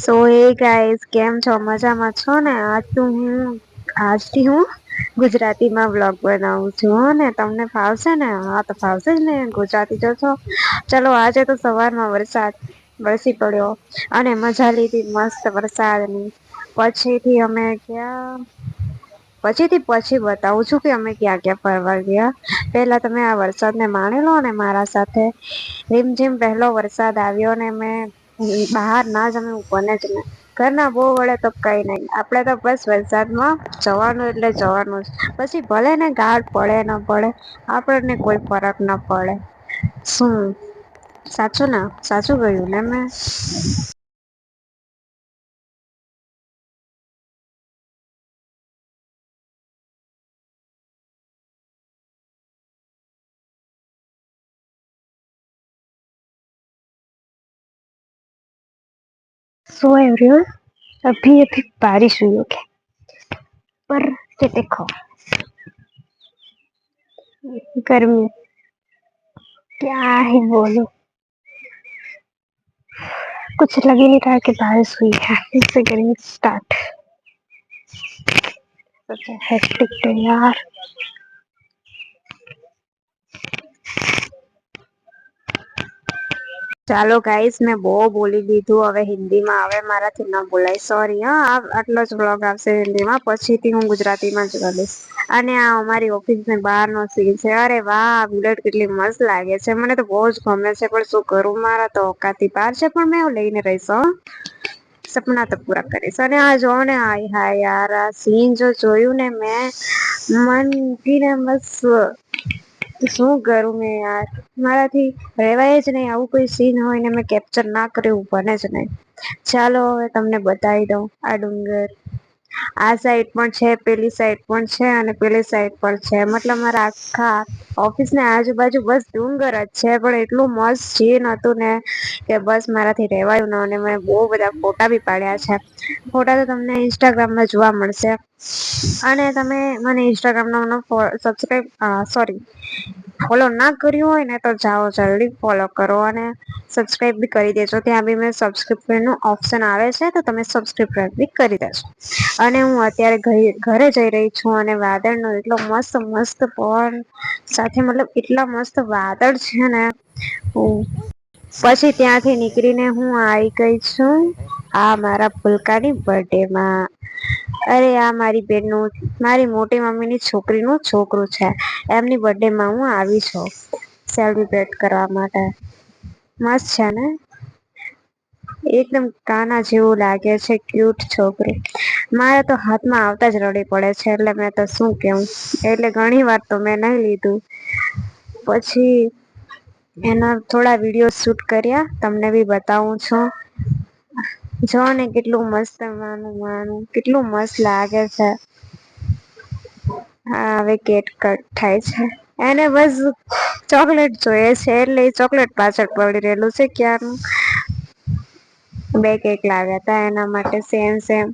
સો એ guys કેમ છો? મજામાં છો ને? આજ તો હું, આજથી હું ગુજરાતીમાં વ્લોગ બનાવું છું ને? તમને ફાવશે ને? હા, તો ફાવશે જ ને? ગુજરાતી તો છો. ચાલો, આજે તો સવારમાં વરસાદ વરસી પડ્યો અને મજા લીધી મસ્ત વરસાદની. પછીથી અમે ગયા પછીથી પછી બતાવું છું કે અમે ક્યાં ક્યાં ફરવા ગયા. પહેલાં તમે આ વરસાદને માણી લો ને મારા સાથે. રીમઝીમ પહેલો વરસાદ આવ્યો ને મેં બહાર ના જમ્યું બને જ ને ઘરના બહુ વડે તો કઈ નહીં. આપણે તો બસ વરસાદમાં જવાનું એટલે જવાનું જ. પછી ભલે ને ગાઢ પડે, ન પડે, આપણને કોઈ ફરક ના પડે. શું? સાચું ને? સાચું કહ્યું ને મેં? सो एवरीवन अभी अभी बारिश हुई होगी पर ये देखो गर्मी क्या ही बोलो कुछ लग ही नहीं रहा कि बारिश हुई है इससे गर्मी स्टार्ट है यार ચાલો ગાઈસ મેં બહુ બોલી દીધું. હવે હિન્દીમાં હવે મારાથી ન બોલાય. સોરી હા આટલો જ બ્લોગ આવશે હિન્દીમાં. પછીથી હું ગુજરાતીમાં જ કરીશ અને આ અમારી ઓફિસની બહારનો સીન છે. અરે વાહ બુલેટ કેટલી મસ્ત લાગે છે. મને તો બહુ જ ગમે છે. પણ શું કરું? મારા તો ઓકાતી બહાર છે, પણ મેં લઈને રહીશ સપના તો પૂરા કરીશ. અને આ જો ને હાય હાય યાર, આ સીન જો જોયું ને મેં, મન મૂકીને બસ શું કરું મેં યાર? મારાથી રહેવાય જ નહીં, આવું કોઈ સીન હોય ને મેં કેપ્ચર ના કર્યું, બને જ નહીં. ચાલો હવે તમને બતાવી દઉં, આ ડુંગર. આ સાઈડ પણ છે, પેલી સાઈડ પણ છે અને પેલી સાઈડ પણ છે. મતલબ મારા આખા ઓફિસ ને આજુબાજુ બસ ડુંગર જ છે, પણ એટલું મસ્ત સીન હતું ને કે બસ મારાથી રહેવાયું ન અને મેં બહુ બધા ફોટા બી પાડ્યા છે. ફોટા તો તમને ઇન્સ્ટાગ્રામમાં જોવા મળશે. અને તમે મને ઇન્સ્ટાગ્રામનો સબસ્ક્રાઈબ સોરી ફોલો ના કર્યું હોય ને તો જાઓ જલ્દી ફોલો કરો અને સબસ્ક્રાઈબ બી કરી દેજો. ત્યાં બી મેં સબસ્ક્રિપ્શનનું ઓપ્શન આવે છે, તો તમે સબસ્ક્રાઈબ બી કરી દેજો. અને હું અત્યારે ઘરે જઈ રહી છું અને વાદળનો એટલો મસ્ત મસ્ત પવન સાથે મતલબ એટલા મસ્ત વાદળ છે ને પછી ત્યાંથી નીકળીને હું આવી ગઈ છું આ મારા ફુલકાની બર્થડે માં અરે આ મારી બેનનું, મારી મોટી મમ્મીની છોકરીનું છોકરું છે. એમની બર્થડે માં હું આવી છું સેલિબ્રેટ કરવા માટે. મસ્ત છે ને? એકદમ કાના જેવું લાગે છે, ક્યુટ છોકરી. મારે તો હાથમાં આવતા જ રડી પડે છે, એટલે મેં તો શું કેવું? એટલે ઘણી વાર તો મેં નહીં લીધું. પછી એના થોડા વીડિયો શૂટ કર્યા, તમને બી બતાવું છું. જો ને કેટલું મસ્ત માનું માનું. કેટલું મસ્ત લાગે છે. હા, હવે કેટ કટ થાય છે. એને બસ ચોકલેટ જોઈએ છે, એટલે ચોકલેટ પાછળ પડી રહેલું છે ક્યારનું. બે કેક લાવ્યા હતા એના માટે, સેમ સેમ.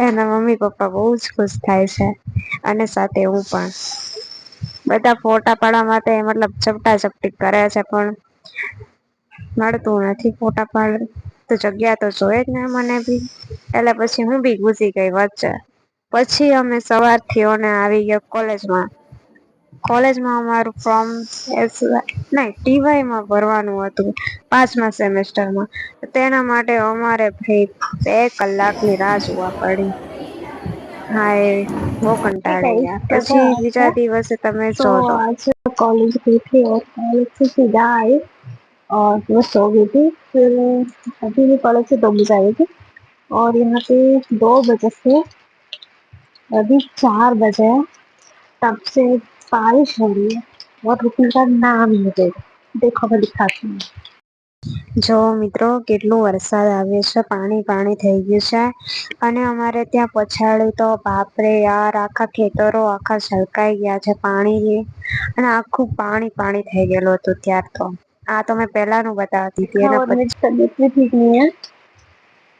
એના મમ્મી પપ્પા બહુ જ ખુશ થાય છે. અને સાથે હું પણ. બધા ફોટા પાડવા માટે મતલબ ચપટા ચપટી કરે છે પણ મળતું નથી ફોટા પાડ તો જગ્યા તો જોઈએ જ ને મને બી. એટલે પછી હું બી ઘૂસી ગઈ વચ્ચે. પછી અમે સવારથી અને આવી ગયા કોલેજમાં કોલેજમાં અમારું ફોર્મ નહી ટીવાયમાં ભરવાનું હતું પાંચમા સેમેસ્ટરમાં તેના માટે અમારે ભાઈ બે કલાકની રાહ જોવા પડી હા એ બહુ કંટાળી ગયા પછી બીજા દિવસે તમે જોજો कॉलेज गई थी और कॉलेज से सीधा आई और मैं सो गई थी फिर अभी भी कॉलेज से दो बजे आई थी और यहाँ पे दो बजे से अभी चार बजे है तब से बारिश हो रही है और रुकने का नाम ही नहीं ले रही देखो मैं दिखाती हूँ જો મિત્રો કેટલું વરસાદ આવ્યો છે પાણી પાણી થઈ ગયું છે અને અમારે ત્યાં પછાડ્યું તો બાપરે યાર આખા ખેતરો આખા છલકાઈ ગયા છે પાણી અને આખું પાણી પાણી થઈ ગયેલું હતું ત્યાર તો આ તો મેં પેલાનું બતાવતી હતી देखा એના और પછી मेरी तबीयत भी ठीक नहीं है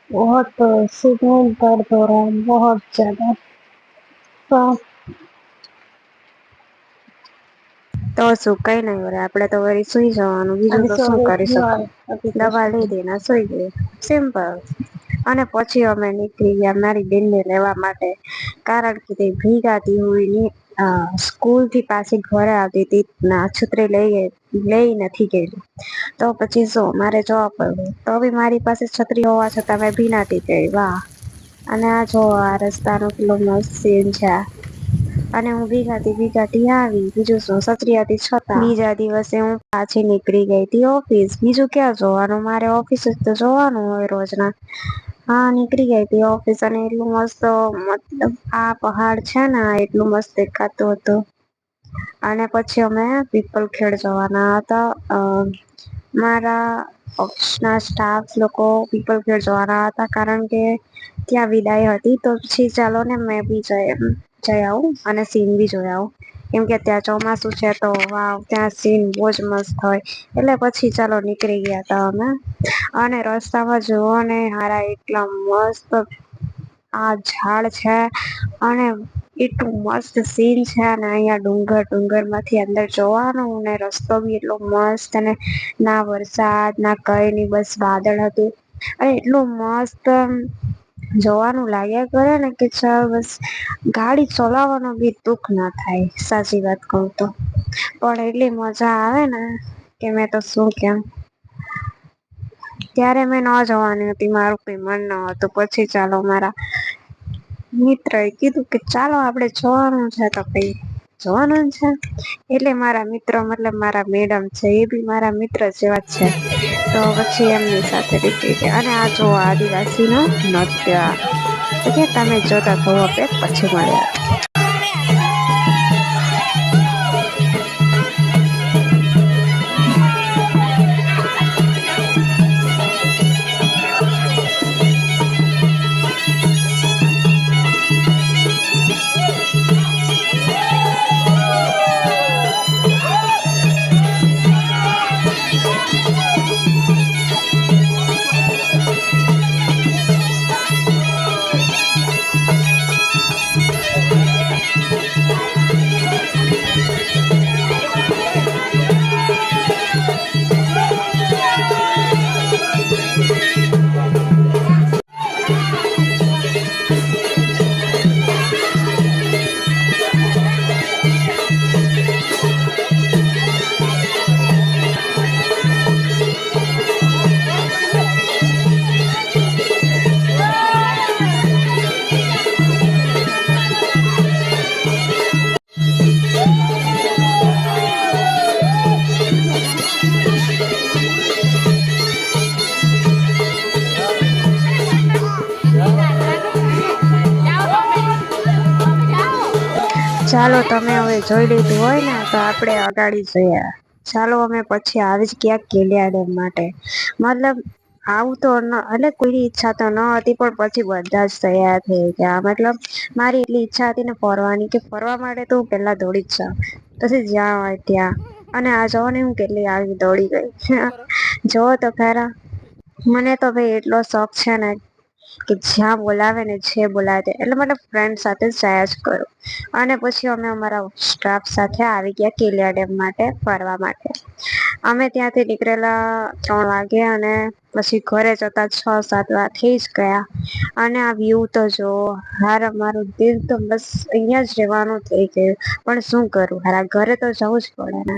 बहुत सिर में दर्द हो रहा है बहुत ज्यादा तो તો શું કઈ નઈ વરે, આપડે તો વરી સુઈ જવાનું, બીજું તો શું કરી શકું દવા લઈ ને સુઈ ગઈ, સિમ્પલ. અને પછી અમે નીકળી ગયા મારી બેનને લેવા માટે, કારણ કે તે ભીગાતી હોય ને સ્કૂલથી પાછી ઘરે આવતી હતી, ના છત્રી લઈ લઈ નથી ગયેલી. તો પછી શું, મારે જવા પડે તો બી મારી પાસે છત્રી હોવા છતાં મેં ભીનાતી ગઈ વાહ. અને આ જો આ રસ્તાનો કેટલો મસ્ત સીન છે. અને હું ભીગાતી ભીગાતી આવી. બીજું શું? હતી છતા. બીજા દિવસે હું પાછી નીકળી ગઈ હતી ઓફિસ. બીજું ક્યાં જોવાનું? મારે ઓફિસ જ તો જોવાનું હોય રોજના. હા, નીકળી ગઈ હતી ઓફિસ અને એટલું મસ્ત, મતલબ આ પહાડ છે ને એટલું મસ્ત દેખાતું હતું. અને પછી અમે પીપલ ખેડ જવાના હતા. મારા ઓફિસના સ્ટાફ લોકો પીપલ ખેડ જવાના હતા કારણ કે ત્યાં વિદાય હતી. તો પછી ચાલો ને મેં બી જઈ જઈ આવું અને સીન બી જોઈ આવું. કેમ કે ત્યાં ચોમાસું છે તો, વાવ, ત્યાં સીન બહુ જ મસ્ત હોય. એટલે પછી ચાલો નીકળી ગયા હતા અમે. અને રસ્તામાં જુઓ ને, હારા એટલા મસ્ત આ ઝાડ છે અને એટલું મસ્ત સીન છે અને અહીંયા ડુંગર, ડુંગરમાંથી અંદર જોવાનું ને રસ્તો બી એટલો મસ્ત અને ના વરસાદ, ના કઈ નહીં, બસ વાદળ હતું. અને એટલું મસ્ત જોવાનું લાગ્યા કરે ને કે ચાલ બસ ગાડી ચલાવવાનો બી દુઃખ ના થાય, સાચી વાત કહું તો. પણ એટલી મજા આવે ને કે મેં તો શું કેમ? ત્યારે મેં ન જવાની હતી, મારું કઈ મન ન હતું. પછી ચાલો મારા મિત્ર એ કીધું કે ચાલો આપણે જોવાનું છે તો કઈ જોવાનું છે. એટલે મારા મિત્રો, મતલબ મારા મેડમ છે, એ બી મારા મિત્ર જેવા છે. તો પછી એમની સાથે નીકળી ગયા. અને આ જો આદિવાસી નું નૃત્ય ઓકે તમે જોતા થવો આપે પછી મળ્યા. ચાલો તમે હવે જોઈ લીધું હોય ને, તો આપણે અગાડી જઈએ. ચાલો અમે પછી આવી જ ક્યાંક ડેમ માટે. મતલબ, આવું તો એટલે કોઈની ઈચ્છા તો ન હતી, પણ પછી બધા જ તૈયાર થઈ ગયા. મતલબ, મારી એટલી ઈચ્છા હતી ને ફરવાની કે ફરવા માટે તો હું પહેલાં દોડી જ જાઉં. પછી જ્યાં હોય ત્યાં. અને આ જો ને હું કેટલી આવી દોડી ગઈ. જોવો તો ખરા. મને તો ભાઈ એટલો શોખ છે ને કે જ્યાં બોલાવે ને જે બોલાવે એટલે મતલબ ફ્રેન્ડ સાથે જયા જ કરું અને પછી અમે અમારા સ્ટાફ સાથે આવી ગયા કેલિયા ડેમ માટે ફરવા માટે. અમે ત્યાંથી નીકળેલા ત્રણ વાગે અને પછી ઘરે જતા છ સાત થઈ જ ગયા. અને આ વ્યૂ તો જો હાર અમારું દિલ તો બસ અહીંયા જ રહેવાનું થઈ ગયું. પણ શું કરું હારા ઘરે તો જવું જ પડે ને.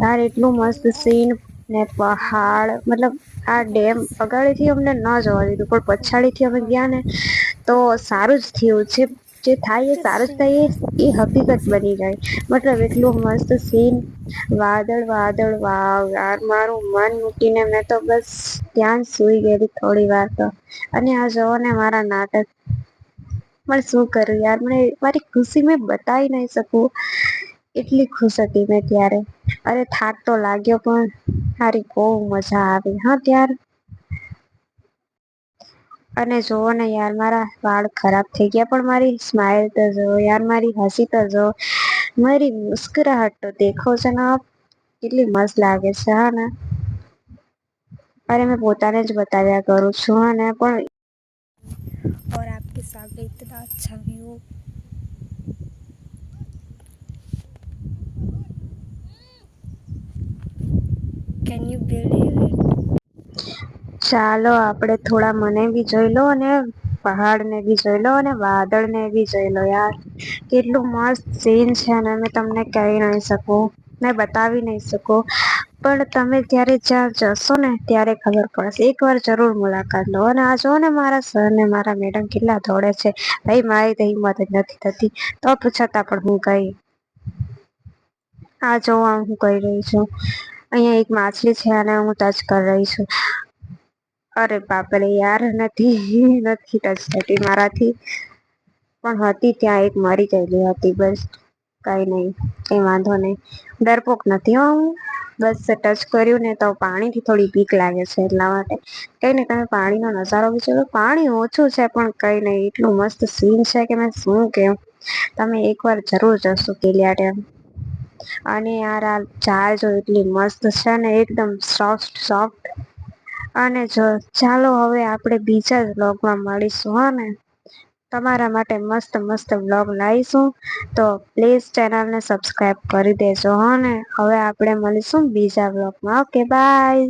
યાર એટલું મસ્ત સીન ને પહાડ, મતલબ આ ડેમ અગાડીથી અમને ન જવા દીધું, પણ પછાડીથી અમે ગયા ને તો સારું જ થયું. છે જે થાય એ સારું જ થાય, એ હકીકત બની જાય. મતલબ એટલું મસ્ત સીન વાદળ વાદળ, વાવ, યાર, મારું મન મૂકીને મેં તો બસ ત્યાં સુઈ ગયેલી થોડી વાર તો. અને આ જોવો ને મારા નાટક. પણ શું કરું યાર, મને મારી ખુશી મેં બતાવી નહીં શકું. એટલી ખુશ હતી મેં ત્યારે અરે થાક તો લાગ્યો પણ હારી બહુ મજા આવી હા ત્યાર અને જોવો ને યાર મારા વાળ ખરાબ થઈ ગયા પણ મારી સ્માઈલ તો જો યાર મારી હસી તો જો મારી મુસ્કરાહટ તો દેખો જરા આપ કેટલી મસ્ત લાગે છે હા ને અરે મેં પોતાને જ બતાવ્યા કરું છું અને પણ और आपके सामने इतना अच्छा व्यू Can યુ બિલીવ? ચાલો, આપણે થોડા મને બી જોઈ લો અને પહાડને બી જોઈ લો અને વાદળ ને બી જોઈ લો યાર. કેટલું મસ્ત સીન છે અને મેં તમને કહી નહીં શકું. મેં બતાવી નહીં શકું. પણ તમે જ્યારે જ્યાં જશો ને, ત્યારે ખબર પડશે. એકવાર જરૂર મુલાકાત લો અને આ જો ને મારા સર ને, મારા મેડમ કેટલા દોડે છે. ભાઈ, મારી તો હિંમત જ નથી થતી. તો છતાં પણ હું ગઈ. આ જો હું કહી રહી છું. અહીંયા એક માછલી છે અને હું ટચ કરી રહી છું. અરે બાપરે યાર, નથી નથી ટચ થતી મારાથી. પણ હતી ત્યાં એક, મરી ગયેલી હતી, બસ. કઈ નહીં, કઈ વાંધો નહીં. ડરપોક નથી હો હું. બસ ટચ કર્યું ને તો પાણીથી થોડી બીક લાગે છે એટલા માટે. કઈ નહીં, તમે પાણીનો નજારો બી છે પાણી ઓછું છે, પણ કઈ નહીં. એટલું મસ્ત સીન છે કે મેં શું કેવું તમે એકવાર જરૂર જશો કેલિયા ડેમ. અને યાર આ ચાલ જો એટલી મસ્ત છે ને, એકદમ સોફ્ટ સોફ્ટ અને જો ચાલો હવે આપણે બીજા જ બ્લોગમાં મળીશું, હા ને? તમારા માટે મસ્ત મસ્ત બ્લોગ લાવીશું. તો પ્લીઝ ચેનલને સબસ્ક્રાઈબ કરી દેજો, હો ને? હવે આપણે મળીશું બીજા બ્લોગમાં ઓકે બાય